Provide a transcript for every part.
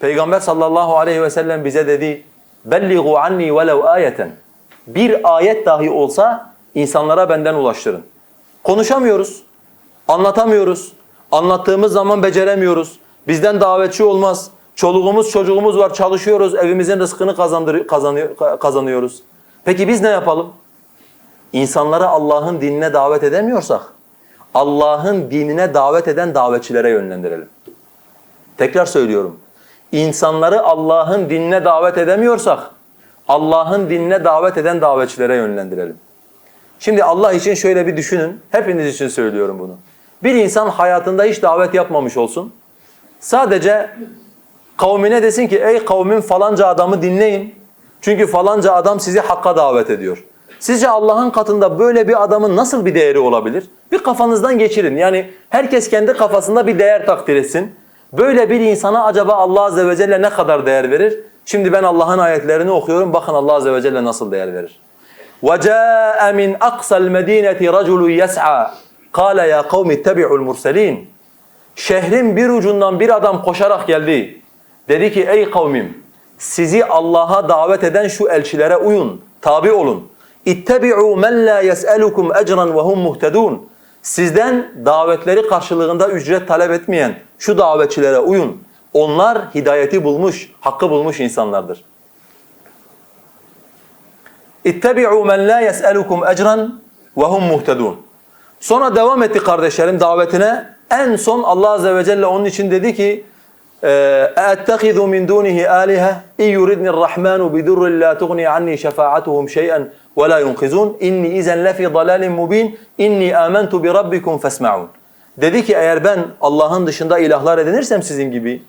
Peygamber sallallahu aleyhi ve sellem bize dedi belligu anni velev ayeten. Bir ayet dahi olsa insanlara benden ulaştırın. Konuşamıyoruz, anlatamıyoruz. Anlattığımız zaman beceremiyoruz. Bizden davetçi olmaz. Çoluğumuz çocuğumuz var çalışıyoruz. Evimizin rızkını kazandır, kazanıyor, kazanıyoruz. Peki biz ne yapalım? İnsanları Allah'ın dinine davet edemiyorsak Allah'ın dinine davet eden davetçilere yönlendirelim. Tekrar söylüyorum. İnsanları Allah'ın dinine davet edemiyorsak Allah'ın dinine davet eden davetçilere yönlendirelim. Şimdi Allah için şöyle bir düşünün. Hepiniz için söylüyorum bunu. Bir insan hayatında hiç davet yapmamış olsun. Sadece kavmine desin ki ey kavmin falanca adamı dinleyin. Çünkü falanca adam sizi hakka davet ediyor. Sizce Allah'ın katında böyle bir adamın nasıl bir değeri olabilir? Bir kafanızdan geçirin. Yani herkes kendi kafasında bir değer takdir etsin. Böyle bir insana acaba Allah Azze ve Celle ne kadar değer verir? Şimdi ben Allah'ın ayetlerini okuyorum. Bakın Allah Azze ve Celle nasıl değer verir. وَجَاءَ مِنْ أَقْصَى الْمَد۪ينَةِ رَجُلٌ يَسْعَى قَالَ يَا قَوْمِ اتَّبِعُوا الْمُرْسَلِينَ Şehrin bir ucundan bir adam koşarak geldi. Dedi ki ey kavmim sizi Allah'a davet eden şu elçilere uyun, tabi olun. İttebi'u men la yes'elukum ecran ve hum muhtedun. Sizden davetleri karşılığında ücret talep etmeyen şu davetçilere uyun. Onlar hidayeti bulmuş, hakkı bulmuş insanlardır. İttebi'u men la yes'elukum ecran ve hum muhtedun. Sonra devam etti kardeşlerim davetine. En son Allah azze ve celle onun için dedi ki اَتَّخِذُ مِنْ دُونِهِ آلِهَةً اِنْ يُرِدْنِ الرَّحْمَنُ بِدُرٍّ لَا تُغْنِي عَنِّي شَفَاعَتُهُمْ شَيْئًا وَلَا يُنْقِذُونَ اِنِّي اِذًا لَفِي ضَلَالٍ مُب۪ينٍ اِنِّي آمَنْتُ بِرَبِّكُمْ فَاسْمَعُونَ Dedi ki eğer ben Allah'ın dışında ilahlar edinirsem sizin gibi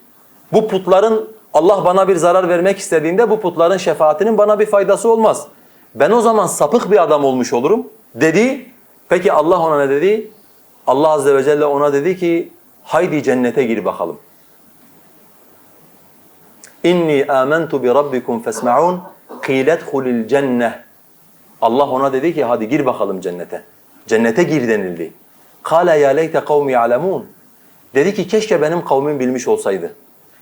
bu putların Allah bana bir zarar vermek istediğinde bu putların şefaatinin bana bir faydası olmaz. Ben o zaman sapık bir adam olmuş olurum dedi. Peki Allah ona ne dedi? Allah azze ve celle ona dedi ki haydi cennete gir bakalım. İnni amentu bi rabbikum fesma'un qiledhulil cenneh. Allah ona dedi ki hadi gir bakalım cennete. Cennete gir denildi. Kale ya leyte kavmi ya'lemun. Dedi ki keşke benim kavmim bilmiş olsaydı.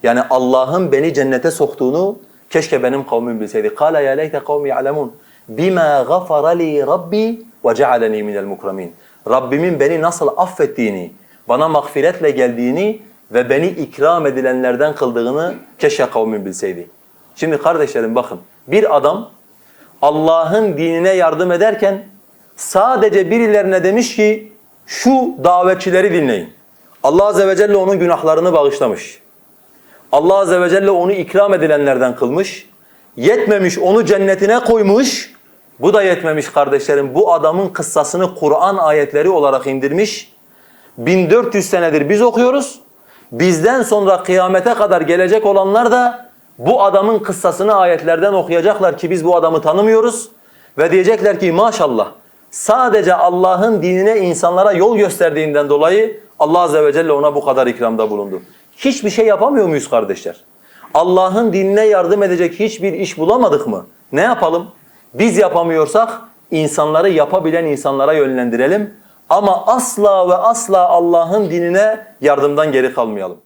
Yani Allah'ın beni cennete soktuğunu keşke benim kavmim bilseydi. Kale ya leyte kavmi ya'lemun. Bima gafara li rabbi ve cealeni minel mukramin. Rabbimin beni nasıl affettiğini, bana mağfiretle geldiğini ve beni ikram edilenlerden kıldığını keşke kavmin bilseydi. Şimdi kardeşlerim bakın bir adam Allah'ın dinine yardım ederken sadece birilerine demiş ki şu davetçileri dinleyin. Allah Azze ve Celle onun günahlarını bağışlamış. Allah Azze ve Celle onu ikram edilenlerden kılmış. Yetmemiş onu cennetine koymuş. Bu da yetmemiş kardeşlerim. Bu adamın kıssasını Kur'an ayetleri olarak indirmiş. 1400 senedir biz okuyoruz. Bizden sonra kıyamete kadar gelecek olanlar da bu adamın kıssasını ayetlerden okuyacaklar ki biz bu adamı tanımıyoruz. Ve diyecekler ki maşallah sadece Allah'ın dinine insanlara yol gösterdiğinden dolayı Allah Azze ve Celle ona bu kadar ikramda bulundu. Hiçbir şey yapamıyor muyuz kardeşler? Allah'ın dinine yardım edecek hiçbir iş bulamadık mı? Ne yapalım? Biz yapamıyorsak insanları yapabilen insanlara yönlendirelim. Ama asla ve asla Allah'ın dinine yardımdan geri kalmayalım.